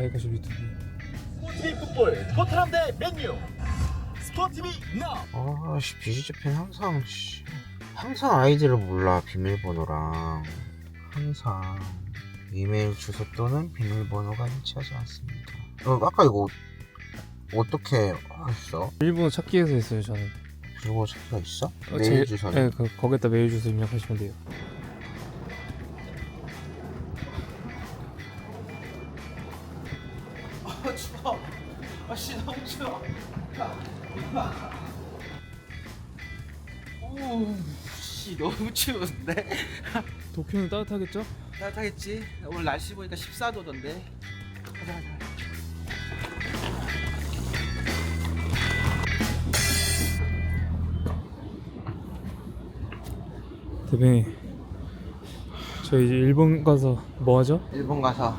가이가쇼 유튜브 스포티비 풋볼 토트넘 대 맨유. 스포티비 나 아씨 비즈재팬 항상 씨, 항상 아이디를 몰라 비밀번호랑. 항상. 이메일 주소 또는 비밀번호가 일치하지 않습니다. 어, 아까 이거 어떻게 했어? 일본어 찾기에서 했어요 저는. 주소 찾기가 있어? 어, 메일 제- 주소는? 네, 그, 거기다 메일 주소 입력하시면 돼요 추운데 도쿄는 따뜻하겠죠? 따뜻하겠지 오늘 날씨 보니까 14도던데 가자 가자 대변인 저희 이제 일본 가서 뭐 하죠? 일본 가서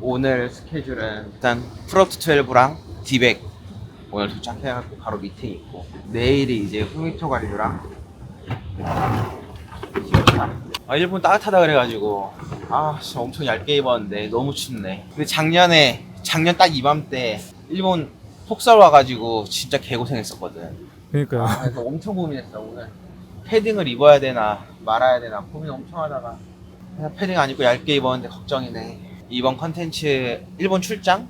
오늘 스케줄은 일단 프로트 12랑 디백 오늘 도착해갖고 바로 미팅 있고 내일이 이제 후미토 관류랑 아 일본 따뜻하다 그래가지고. 아 진짜 엄청 얇게 입었는데 너무 춥네. 근데 작년에 작년 딱 이맘때 일본 폭설 와가지고 진짜 개고생했었거든. 그러니까요. 아, 그래서 엄청 고민했어 오늘. 패딩을 입어야 되나 말아야 되나 고민 엄청 하다가. 그냥 패딩 안 입고 얇게 입었는데 걱정이네. 이번 컨텐츠 일본 출장?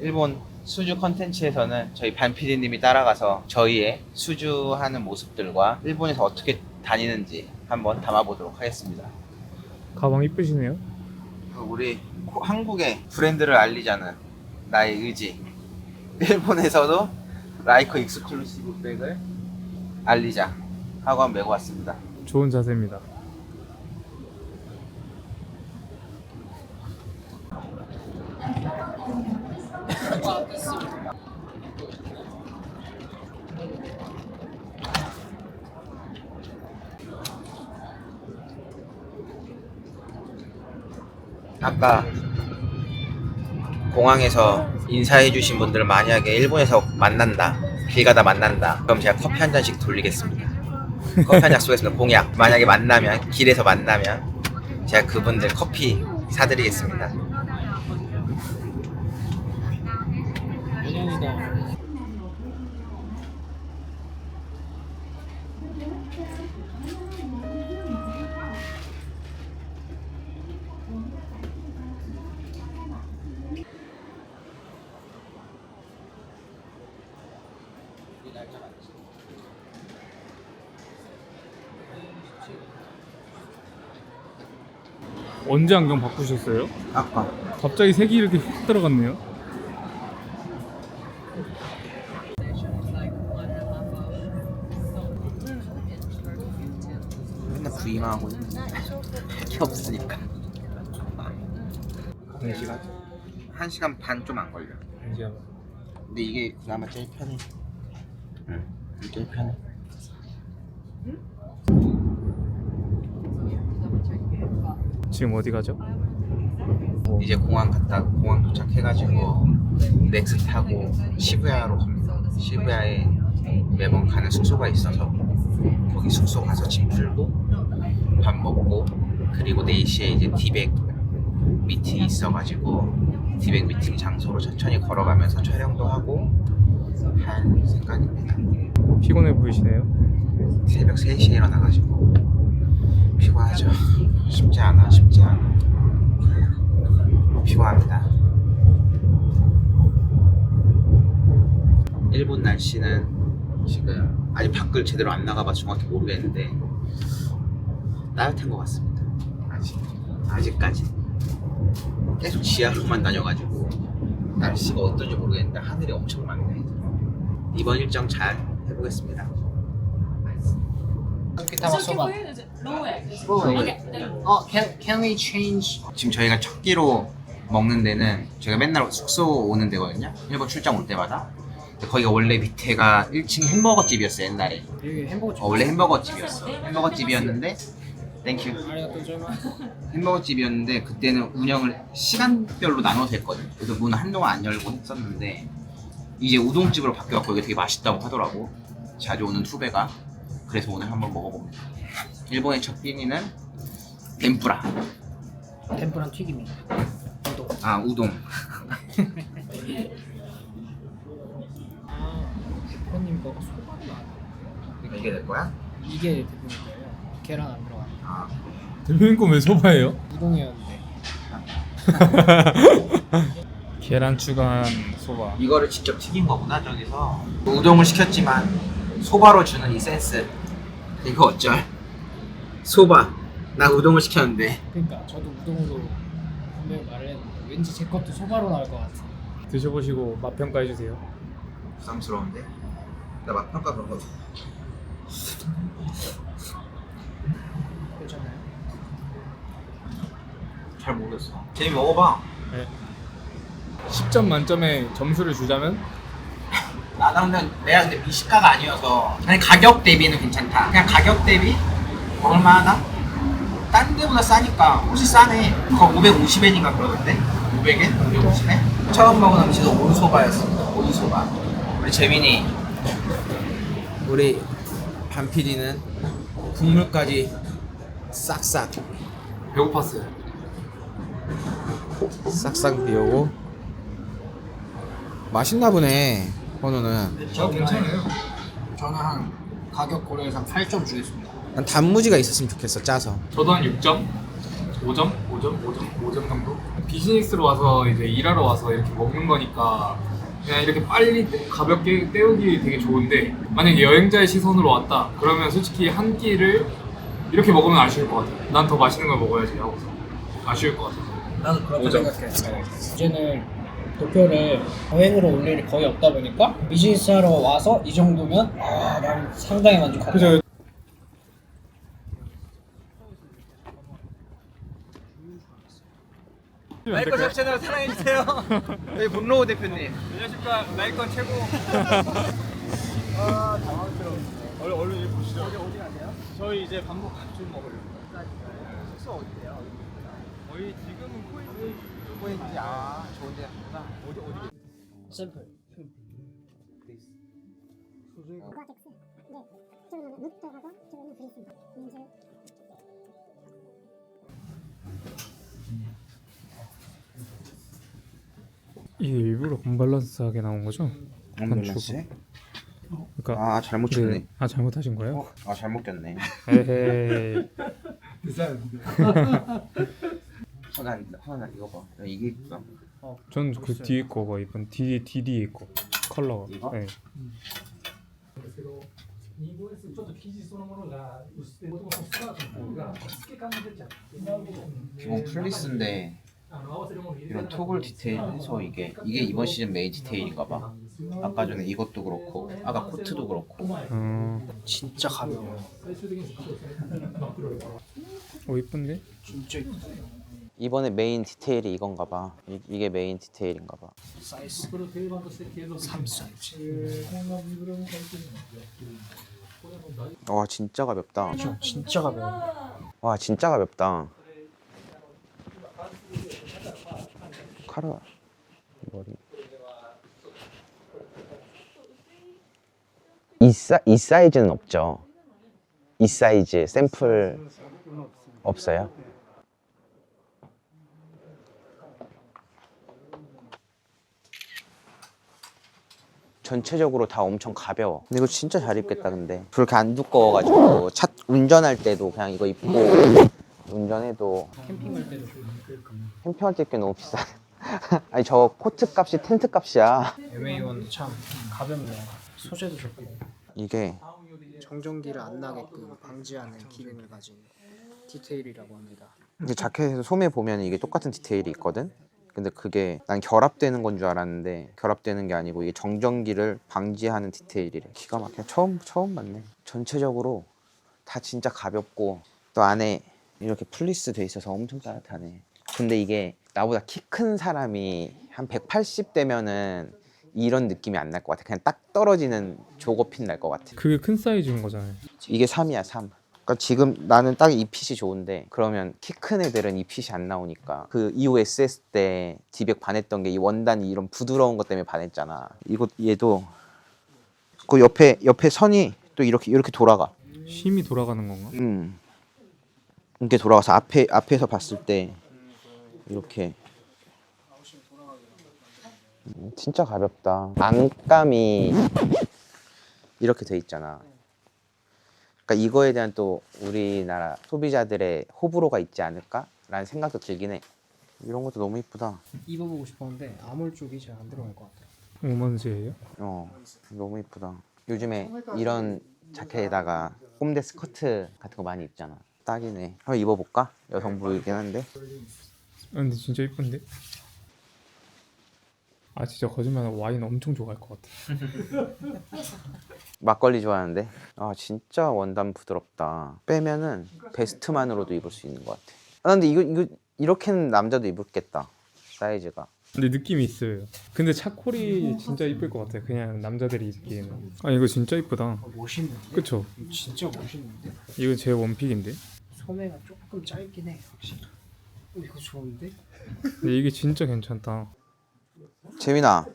일본 수주 컨텐츠에서는 저희 반 PD님이 따라가서 저희의 수주하는 모습들과 일본에서 어떻게 다니는지 한번 담아보도록 하겠습니다. 가방 이쁘시네요. 우리 한국의 브랜드를 알리자는 나의 의지. 일본에서도 라이커 익스클루시브 백을 알리자 하고 한번 메고 왔습니다. 좋은 자세입니다 아까 공항에서 인사해주신 분들 만약에 일본에서 만난다 길 가다 만난다 그럼 제가 커피 한 잔씩 돌리겠습니다. 커피 한잔 쏘겠습니다. 공약. 만약에 만나면 길에서 만나면 제가 그분들 커피 사드리겠습니다 언제 안경 바꾸셨어요? 아까. 갑자기 색이 이렇게 훅 들어갔네요. 맨날 부위만 하고 있는데 할게 없으니까. 4시간? 1시간 반 좀 안 걸려. 1시간. 근데 이게 그나마 제일 편해. 응 이게 제일 편해 지금 어디 가죠? 이제 공항 갔다 공항 도착해가지고 넥스 타고 시부야로 갑니다. 시부야에 매번 가는 숙소가 있어서 거기 숙소 가서 짐 풀고 밥 먹고 그리고 4시에 이제 디백 미팅이 있어가지고 디백 미팅 장소로 천천히 걸어가면서 촬영도 하고 할 생각입니다. 피곤해 보이시네요 새벽 3시에 일어나가지고 피곤하죠. 쉽지 않아, 쉽지 않아. 피곤합니다. 일본 날씨는 지금 아직 밖을 제대로 안 나가봐서 정확히 모르겠는데 따뜻한 것 같습니다. 아직 아직까지 계속 지하로만 다녀가지고 날씨가 어떤지 모르겠는데 하늘이 엄청 맑네. 이번 일정 잘 해보겠습니다. Oh, can can we change? 지금 저희가 첫 끼로 먹는 데는 저희가 맨날 숙소 오는 데거든요. 일본 출장 올 때마다. 근데 거기가 원래 밑에가 1층 햄버거 집이었어 요 옛날에. 여기 햄버거 어, 원래 햄버거 집이었어. 햄버거 집이었는데, 땡큐. 햄버거 집이었는데 그때는 운영을 시간별로 나눠서 했거든. 그래서 문 한동안 안 열고 했었는데 이제 우동집으로 바뀌어갖고 이게 되게 맛있다고 하더라고. 자주 오는 투베가. 그래서 오늘 한번 먹어봅니다. 일본의 첫 끼니는 덴뿌라. 템프랑 튀김이. 아 우동 아 대표님 거 소바는 안 그러니까 이게 될 거야? 이게 대표님 거예요. 계란 안 들어가. 아 대표님 거왜 소바예요? 우동이었는데. 계란 추가한 소바. 이거를 직접 튀긴 거구나 저기서 우동을 시켰지만 소바로 주는 이 센스 이거 어쩔? 소바 나 우동을 시켰는데 그러니까 저도 우동으로 분명히 말을 했는데 왠지 제 것도 소바로 나올 것 같아. 드셔보시고 맛 평가해 주세요. 부담스러운데 나 맛평가 그런 거 괜찮나요? 잘 모르겠어 재미 먹어봐 네. 10점 만점에 점수를 주자면 나는 근데 내가 근데 미식가가 아니어서 아니 가격 대비는 괜찮다 그냥 가격 대비 먹을만하다 딴 데보다 싸니까 혹시 싸네 그거 550엔인가 그러던데 500엔? 550엔? 처음 먹은 음식은 온소바였습니다 온소바 우리 재민이 우리 반 PD는 국물까지 싹싹 배고팠어요. 싹싹 비우고 맛있나 보네 현우는 저 괜찮아요. 저는 한 가격 고려해서 한 8점 주겠습니다. 난 단무지가 있었으면 좋겠어 짜서 저도 한 6점? 5점? 5점? 5점? 5점 정도? 비즈니스로 와서 이제 일하러 와서 이렇게 먹는 거니까 그냥 이렇게 빨리 때- 가볍게 때우기 되게 좋은데 만약에 여행자의 시선으로 왔다 그러면 솔직히 한 끼를 이렇게 먹으면 아쉬울 것 같아요 난 더 맛있는 걸 먹어야지 하고서 아쉬울 것 같아서 나도 그렇게 5점. 생각해. 이제는 도표를 여행으로 올 일이 거의 없다 보니까 비즈니스 하러 와서 이 정도면 아, 난 상당히 만족하다. 그죠 라이커 채널 사랑해주세요 저희 문로우 대표님 안녕하십니까 나이건 최고 얼른 얼른 일 보시죠. 어디 어디 가세요? 저희 이제 반복 밥좀 먹으려고. 숙소 어디세요? 저희 지금은 코인지. 코인지 아 좋은 데 갔구나. 어디 어디? 샘플. 고아텍스. 네. 저는 루트하고 저는 그리스. 이제 이게 일부러 언밸런스하게 나온 거죠? 언밸런스? 그러니까 아 잘못 네. 쳤네 아 잘못하신 거예요? 아 잘못 꼈네 에헤이 허나 허나 이거 봐 야, 이게 있다 전그 뒤에 거가 이번 뒤 뒤뒤에 거 컬러가 이거? 네. 기본 플리스인데 이런 토글 디테일 해서 이게 이게 이번 시즌 메인 디테일인가 봐 아까 전에 이것도 그렇고 아까 코트도 그렇고 어, 진짜 가벼워. 어 이쁜데? 진짜 이쁘다. 이번에 메인 디테일이 이건가 봐 이, 이게 메인 디테일인가 봐 사이즈. 3 사이즈. 와 진짜 가볍다? 진짜 가벼워. 와 진짜 가볍다 카라 머리 이, 사, 이 사이즈는 없죠 이 사이즈 샘플 없어요 전체적으로 다 엄청 가벼워. 근데 이거 진짜 잘 입겠다 근데. 그렇게 안 두꺼워가지고 차 운전할 때도 그냥 이거 입고 운전해도 캠핑 갈 때도 캠핑할 때 꽤 너무 비싸. 아니 저 코트 값이 텐트 값이야. MA1도 참 가볍네요. 소재도 좋고 이게 정전기를 안 나게끔 방지하는 기능을 가진 디테일이라고 합니다. 이제 자켓에서 소매 보면 이게 똑같은 디테일이 있거든. 근데 그게 난 결합되는 건 줄 알았는데 결합되는 게 아니고 이게 정전기를 방지하는 디테일이래. 기가 막혀. 처음 처음 봤네. 전체적으로 다 진짜 가볍고 또 안에 이렇게 플리스 돼 있어서 엄청 따뜻하네. 근데 이게 나보다 키 큰 사람이 한 180 되면은 이런 느낌이 안 날 것 같아. 그냥 딱 떨어지는 조거핏 날 것 같아. 그게 큰 사이즈인 거잖아요 이게 3이야 3 그러니까 지금 나는 딱 이 핏이 좋은데 그러면 키 큰 애들은 이 핏이 안 나오니까 그 EOS 했을 때 D100 반했던 게 이 원단이 이런 부드러운 것 때문에 반했잖아 이거 얘도 그 옆에 옆에 선이 또 이렇게 이렇게 돌아가 힘이 돌아가는 건가? 음 이렇게 돌아가서 앞에 앞에서 봤을 때 이렇게 음, 진짜 가볍다. 안감이 이렇게 돼 있잖아. 그러니까 이거에 대한 또 우리나라 소비자들의 호불호가 있지 않을까 라는 생각도 들긴 해. 이런 것도 너무 이쁘다. 입어보고 싶었는데 아몰 쪽이 잘 안 들어갈 것 같아요. 오먼즈예요? 어, 너무 이쁘다. 요즘에 이런 자켓에다가 꼼데 스커트 같은 거 많이 입잖아. 딱이네. 한번 입어볼까? 여성복이긴 한데. 아, 근데 진짜 이쁜데? 아 진짜 거짓말 와인 엄청 좋아할 것 같아. 막걸리 좋아하는데. 아 진짜 원단 부드럽다. 빼면은 베스트만으로도 입을 수 있는 것 같아. 아 근데 이거 이거 이렇게는 남자도 입을겠다. 사이즈가. 근데 느낌이 있어요. 근데 차콜이 진짜 이쁠 것 같아. 그냥 남자들이 입기에는. 아 이거 진짜 이쁘다. 어, 멋있는데? 그쵸? 진짜 멋있는데? 이거 제 원픽인데. 소매가 조금 짧긴 해 확실히. 어, 이거 좋은데? 근데 이게 진짜 괜찮다. 재민아.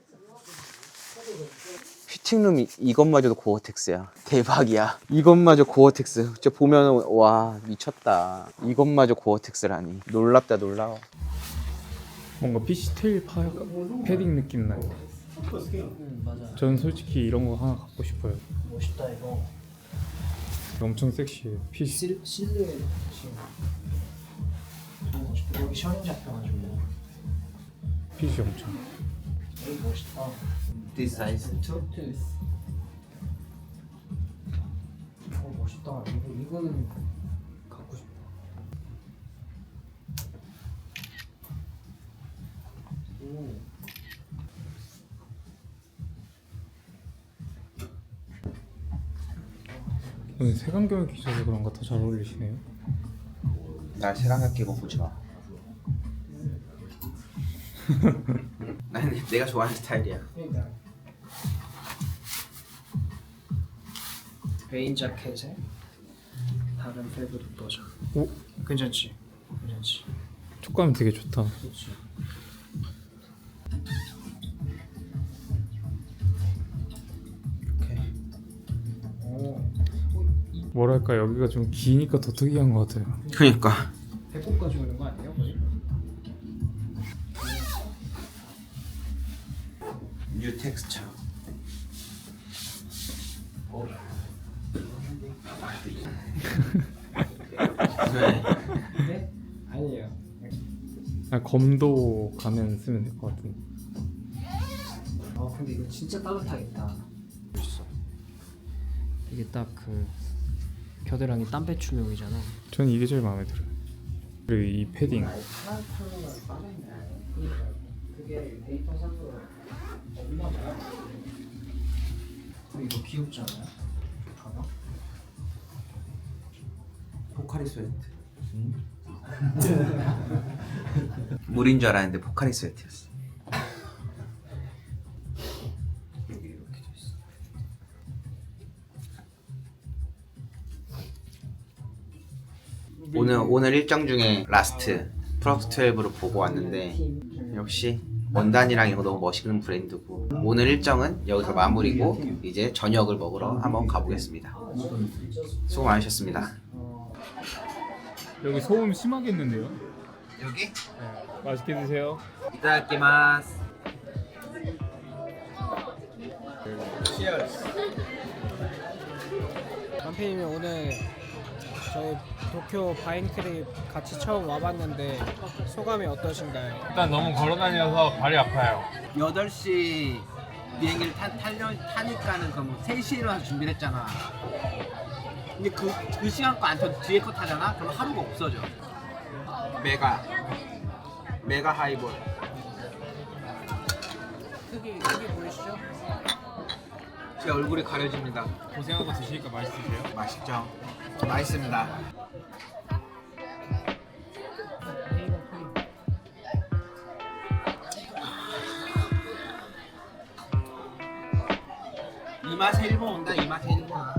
피팅룸 이, 이것마저도 고어텍스야. 대박이야. 이것마저 고어텍스. 진짜 보면 와 미쳤다. 이것마저 고어텍스라니. 놀랍다 놀라워. 뭔가 피시 테일 파 패딩 느낌 나요. 응 맞아. 전 솔직히 이런 거 하나 갖고 싶어요. 멋있다 이거. 엄청 섹시해요. 핏이. 실 실루엣 지금. 여기 셔링 잡혀가지고. 핏이 엄청. 여기 멋있다. This size too? 어 멋있다. 이거 이거는 갖고 싶다. 오. 오늘 색안경을 끼셔서 그런가 더 잘 어울리시네요. 날 세랑각 끼고 보지 마. 난 내가 좋아하는 스타일이야. 그러니까. 베인 자켓에 다른 패브릭 버전. 오, 괜찮지? 괜찮지? 촉감이 되게 좋다. 그렇지. 오. 뭐랄까 여기가 좀 기니까 더 특이한 것 같아요. 그러니까. 배꼽 가지고 있는 거 아니에요? 거의? 뉴 텍스처. 네? 아니에요. 아, 검도 가면 쓰면 될 것 같은데. 아 근데 이거 진짜 따뜻하겠다. 멋있어. 이게 딱 그 겨드랑이 땀 배출용이잖아. 저는 이게 제일 마음에 들어요. 그리고 이 패딩. 파란 컬러가 빠져있네. 그러니까 그게 데이터 상으로 근데 이거 귀엽지 않아요? 봐봐. 포카리 스웨트. 물인 줄 알았는데 포카리 스웨트였어. 오늘 오늘 일정 중에 라스트 프로스 12로 보고 왔는데 역시 원단이랑 이거 너무 멋있는 브랜드고 오늘 일정은 여기서 마무리고 이제 저녁을 먹으러 한번 가보겠습니다. 수고 많으셨습니다. 여기 소음 심하겠는데요? 여기 맛있게 드세요. 이따다키마스. 남편님이 오늘 저희 도쿄 바인크립 같이 처음 와봤는데 소감이 어떠신가요? 일단 너무 걸어다녀서 발이 아파요. 8시 비행기를 타, 타려, 타니까는 그럼 3시에 일어나서 준비를 했잖아. 근데 그, 그 시간 거 안 타도 뒤에 거 타잖아? 그럼 하루가 없어져. 메가. 메가 하이볼. 크기 크기 보이시죠? 제 얼굴이 가려집니다. 고생하고 드시니까 맛있으세요? 맛있죠? 맛있습니다. 이 맛에 일본 온다, 이 맛에 일본.